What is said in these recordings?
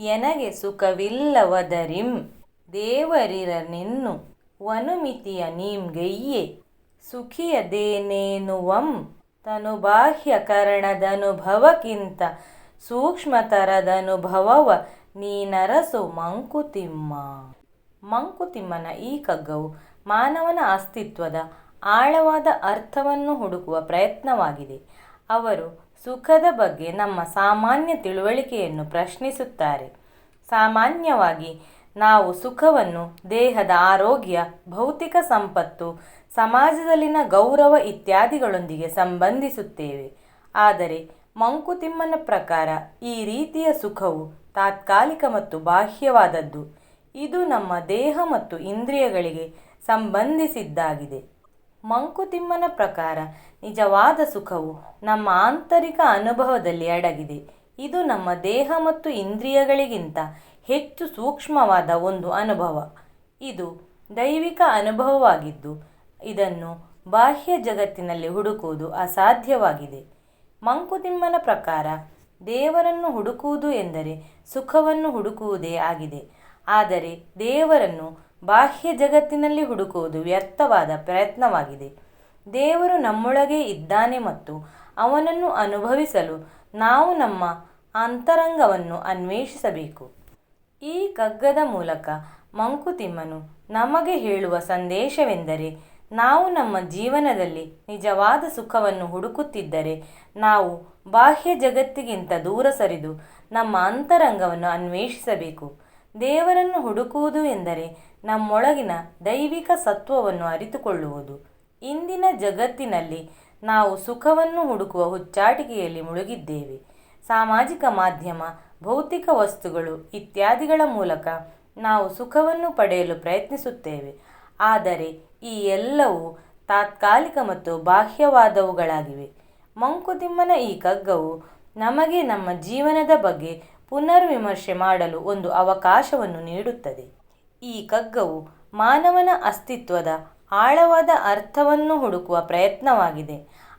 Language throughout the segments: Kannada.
ಎನಗೆ ಸುಖವಿಲ್ಲವದರಿಂ. ದೇವರಿರನೆನ್ನು ವನುಮಿತಿಯ ನೀಂಗೆಯ್ಯೆ ಸುಖಿಯದೇನೆನುವಂ? ತನುಬಾಹ್ಯಕರಣದನುಭವಕ್ಕಿಂತ ಸೂಕ್ಷ್ಮತರದನುಭವವ ನೀನರಸು ಮಂಕುತಿಮ್ಮ. ಮಂಕುತಿಮ್ಮನ ಈ ಕಗ್ಗವು ಮಾನವನ ಅಸ್ತಿತ್ವದ ಆಳವಾದ ಅರ್ಥವನ್ನು ಹುಡುಕುವ ಪ್ರಯತ್ನವಾಗಿದೆ. ಅವರು ಸುಖದ ಬಗ್ಗೆ ನಮ್ಮ ಸಾಮಾನ್ಯ ತಿಳುವಳಿಕೆಯನ್ನು ಪ್ರಶ್ನಿಸುತ್ತಾರೆ. ಸಾಮಾನ್ಯವಾಗಿ ನಾವು ಸುಖವನ್ನು, ದೇಹದ ಆರೋಗ್ಯ, ಭೌತಿಕ ಸಂಪತ್ತು, ಸಮಾಜದಲ್ಲಿನ ಗೌರವ ಇತ್ಯಾದಿಗಳೊಂದಿಗೆ ಸಂಬಂಧಿಸುತ್ತೇವೆ. ಆದರೆ ಮಂಕುತಿಮ್ಮನ ಪ್ರಕಾರ ಈ ರೀತಿಯ ಸುಖವು ತಾತ್ಕಾಲಿಕ ಮತ್ತು ಬಾಹ್ಯವಾದದ್ದು. ಇದು ನಮ್ಮ ದೇಹ ಮತ್ತು ಇಂದ್ರಿಯಗಳಿಗೆ ಸಂಬಂಧಿಸಿದ್ದಾಗಿದೆ. ಮಂಕುತಿಮ್ಮನ ಪ್ರಕಾರ ನಿಜವಾದ ಸುಖವು ನಮ್ಮ ಆಂತರಿಕ ಅನುಭವದಲ್ಲಿ ಅಡಗಿದೆ. ಇದು ನಮ್ಮ ದೇಹ ಮತ್ತು ಇಂದ್ರಿಯಗಳಿಗಿಂತ ಹೆಚ್ಚು ಸೂಕ್ಷ್ಮವಾದ ಒಂದು ಅನುಭವ. ಇದು ದೈವಿಕ ಅನುಭವವಾಗಿದ್ದು, ಇದನ್ನು ಬಾಹ್ಯ ಜಗತ್ತಿನಲ್ಲಿ ಹುಡುಕುವುದು ಅಸಾಧ್ಯವಾಗಿದೆ. ಮಂಕುತಿಮ್ಮನ ಪ್ರಕಾರ ದೇವರನ್ನು ಹುಡುಕುವುದು ಎಂದರೆ ಸುಖವನ್ನು ಹುಡುಕುವುದೇ ಆಗಿದೆ. ಆದರೆ ದೇವರನ್ನು ಬಾಹ್ಯ ಜಗತ್ತಿನಲ್ಲಿ ಹುಡುಕುವುದು ವ್ಯರ್ಥವಾದ ಪ್ರಯತ್ನವಾಗಿದೆ. ದೇವರು ನಮ್ಮೊಳಗೆ ಇದ್ದಾನೆ ಮತ್ತು ಅವನನ್ನು ಅನುಭವಿಸಲು ನಾವು ನಮ್ಮ ಅಂತರಂಗವನ್ನು ಅನ್ವೇಷಿಸಬೇಕು. ಈ ಕಗ್ಗದ ಮೂಲಕ ಮಂಕುತಿಮ್ಮನು ನಮಗೆ ಹೇಳುವ ಸಂದೇಶವೆಂದರೆ, ನಾವು ನಮ್ಮ ಜೀವನದಲ್ಲಿ ನಿಜವಾದ ಸುಖವನ್ನು ಹುಡುಕುತ್ತಿದ್ದರೆ, ನಾವು ಬಾಹ್ಯ ಜಗತ್ತಿಗಿಂತ ದೂರ ಸರಿದು ನಮ್ಮ ಅಂತರಂಗವನ್ನು ಅನ್ವೇಷಿಸಬೇಕು. ದೇವರನ್ನು ಹುಡುಕುವುದು ಎಂದರೆ ನಮ್ಮೊಳಗಿನ ದೈವಿಕ ಸತ್ವವನ್ನು ಅರಿತುಕೊಳ್ಳುವುದು. ಇಂದಿನ ಜಗತ್ತಿನಲ್ಲಿ ನಾವು ಸುಖವನ್ನು ಹುಡುಕುವ ಹುಚ್ಚಾಟಿಕೆಯಲ್ಲಿ ಮುಳುಗಿದ್ದೇವೆ. ಸಾಮಾಜಿಕ ಮಾಧ್ಯಮ, ಭೌತಿಕ ವಸ್ತುಗಳು ಇತ್ಯಾದಿಗಳ ಮೂಲಕ ನಾವು ಸುಖವನ್ನು ಪಡೆಯಲು ಪ್ರಯತ್ನಿಸುತ್ತೇವೆ. ಆದರೆ ಈ ಎಲ್ಲವೂ ತಾತ್ಕಾಲಿಕ ಮತ್ತು ಬಾಹ್ಯವಾದವುಗಳಾಗಿವೆ. ಮಂಕುತಿಮ್ಮನ ಈ ಕಗ್ಗವು ನಮಗೆ ನಮ್ಮ ಜೀವನದ ಬಗ್ಗೆ ಪುನರ್ವಿಮರ್ಶೆ ಮಾಡಲು ಒಂದು ಅವಕಾಶವನ್ನು ನೀಡುತ್ತದೆ. ಈ ಕಗ್ಗವು ಮಾನವನ ಅಸ್ತಿತ್ವದ ಆಳವಾದ ಅರ್ಥವನ್ನು ಹುಡುಕುವ ಪ್ರಯತ್ನವಾಗಿದೆ.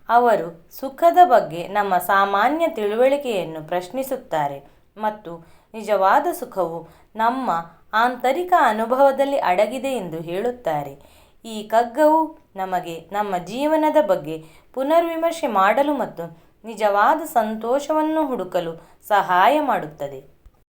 ಅವರು ಸುಖದ ಬಗ್ಗೆ ನಮ್ಮ ಸಾಮಾನ್ಯ ತಿಳುವಳಿಕೆಯನ್ನು ಪ್ರಶ್ನಿಸುತ್ತಾರೆ ಮತ್ತು ನಿಜವಾದ ಸುಖವು ನಮ್ಮ ಆಂತರಿಕ ಅನುಭವದಲ್ಲಿ ಅಡಗಿದೆ ಎಂದು ಹೇಳುತ್ತಾರೆ. ಈ ಕಗ್ಗವು ನಮಗೆ ನಮ್ಮ ಜೀವನದ ಬಗ್ಗೆ ಪುನರ್ವಿಮರ್ಶೆ ಮಾಡಲು ಮತ್ತು ನಿಜವಾದ ಸಂತೋಷವನ್ನು ಹುಡುಕಲು ಸಹಾಯ ಮಾಡುತ್ತದೆ.